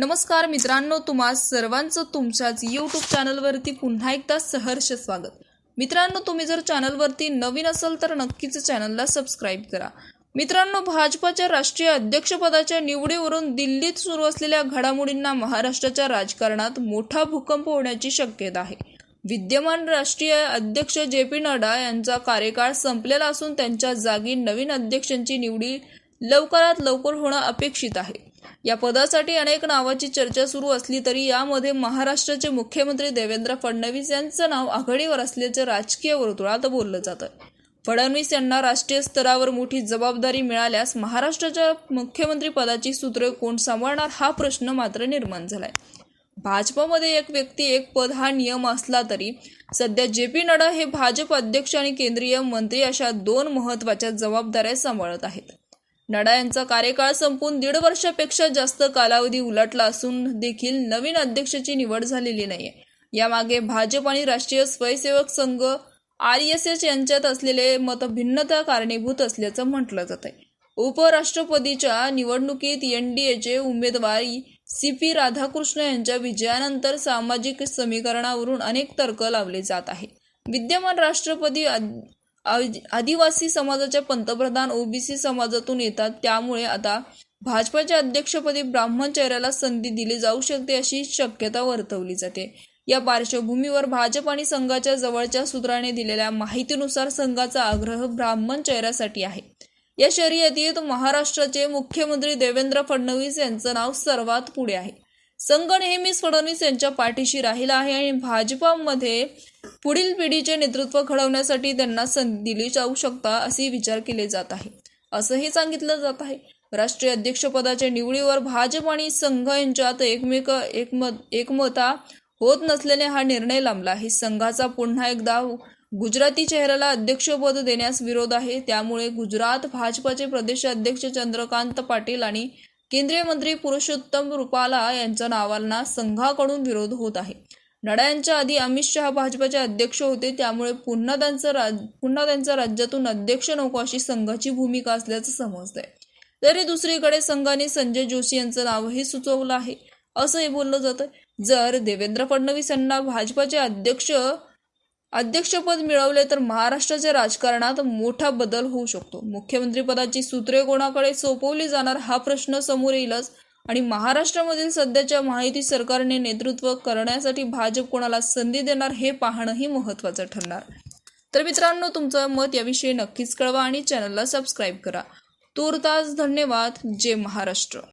नमस्कार मित्रांनो तुम्हा सर्वांचं तुमच्याच यूट्यूब चॅनलवरती पुन्हा एकदा सहर्ष स्वागत. मित्रांनो तुम्ही जर चॅनलवरती नवीन असाल तर नक्कीच चॅनलला सबस्क्राईब करा. मित्रांनो भाजपाच्या राष्ट्रीय अध्यक्षपदाच्या निवडीवरून दिल्लीत सुरू असलेल्या घडामोडींना महाराष्ट्राच्या राजकारणात मोठा भूकंप होण्याची शक्यता आहे. विद्यमान राष्ट्रीय अध्यक्ष जे पी नड्डा यांचा कार्यकाळ संपलेला असून त्यांच्या जागी नवीन अध्यक्षांची निवडी लवकरात लवकर होणं अपेक्षित आहे. या पदासाठी अनेक नावाची चर्चा सुरू असली तरी यामध्ये महाराष्ट्राचे मुख्यमंत्री देवेंद्र फडणवीस यांचं नाव आघाडीवर असल्याचं राजकीय वर्तुळात बोललं जातं फडणवीस यांना राष्ट्रीय स्तरावर मोठी जबाबदारी मिळाल्यास महाराष्ट्राच्या मुख्यमंत्री पदाची सूत्रे कोण सांभाळणार हा प्रश्न मात्र निर्माण झालाय. भाजपमध्ये एक व्यक्ती एक पद हा नियम असला तरी सध्या जे पी नड्डा हे भाजप अध्यक्ष आणि केंद्रीय मंत्री अशा दोन महत्त्वाच्या जबाबदाऱ्या सांभाळत आहेत. नडा यांचा कार्यकाळ संपून दीड वर्षापेक्षा जास्त कालावधी उलटला असून देखील नवीन अध्यक्षाची निवड झालेली नाहीये. यामागे भाजप आणि राष्ट्रीय Swayamsevak Sangh R S S यांच्यात असलेले मतभिन्नता कारणीभूत असल्याचं म्हटलं जात आहे उपराष्ट्रपतीच्या निवडणुकीत एन डी एचे उमेदवार सी पी राधाकृष्ण यांच्या विजयानंतर सामाजिक समीकरणावरून अनेक तर्क लावले जात आहे. विद्यमान राष्ट्रपती आद- आदिवासी समाजाच्या पंतप्रधान ओबीसी समाजातून येतात. त्यामुळे आता भाजपाच्या अध्यक्षपदी ब्राह्मण चेहऱ्याला संधी दिली जाऊ शकते अशी शक्यता वर्तवली जाते. या पार्श्वभूमीवर भाजप आणि संघाच्या जवळच्या सूत्राने दिलेल्या माहितीनुसार संघाचा आग्रह ब्राह्मण चेहऱ्यासाठी आहे. या शर्यतीत महाराष्ट्राचे मुख्यमंत्री देवेंद्र फडणवीस यांचं नाव सर्वात पुढे आहे. संघ नेहमीच फडणवीस यांच्या पाठीशी राहिला आहे आणि भाजपामध्ये पुढील पिढीचे नेतृत्व घडवण्यासाठी त्यांना संधी दिली जाऊ शकता असे विचार केले जात आहे असंही सांगितलं जात आहे. राष्ट्रीय अध्यक्षपदाच्या निवडीवर भाजप आणि संघ यांच्यात एकमेक एकमत एकमता होत नसल्याने हा निर्णय लांबला आहे. संघाचा पुन्हा एकदा गुजराती चेहऱ्याला अध्यक्षपद देण्यास विरोध आहे. त्यामुळे गुजरात भाजपाचे प्रदेशाध्यक्ष चंद्रकांत पाटील आणि केंद्रीय मंत्री पुरुषोत्तम रुपाला यांच्या नावांना संघाकडून विरोध होत आहे. नड्डा यांच्या आधी अमित शहा भाजपाचे अध्यक्ष होते त्यामुळे पुन्हा त्यांचं राज पुन्हा त्यांचा राज्यातून अध्यक्ष नको अशी संघाची भूमिका असल्याचं समजतंय. तरी दुसरीकडे संघाने संजय जोशी यांचं नावही सुचवलं आहे. असंही बोललं जातं जर देवेंद्र फडणवीस यांना भाजपाचे अध्यक्ष अध्यक्षपद मिळवले तर महाराष्ट्राच्या राजकारणात मोठा बदल होऊ शकतो. मुख्यमंत्रीपदाची सूत्रे कोणाकडे सोपवली जाणार हा प्रश्न समोर येईलच आणि महाराष्ट्रामधील सध्याच्या माहिती सरकारने नेतृत्व करण्यासाठी भाजप कोणाला संधी देणार हे पाहणंही महत्त्वाचं ठरणार. तर मित्रांनो तुमचं मत याविषयी नक्कीच कळवा आणि चॅनलला सबस्क्राईब करा. तूर्तास धन्यवाद. जय महाराष्ट्र.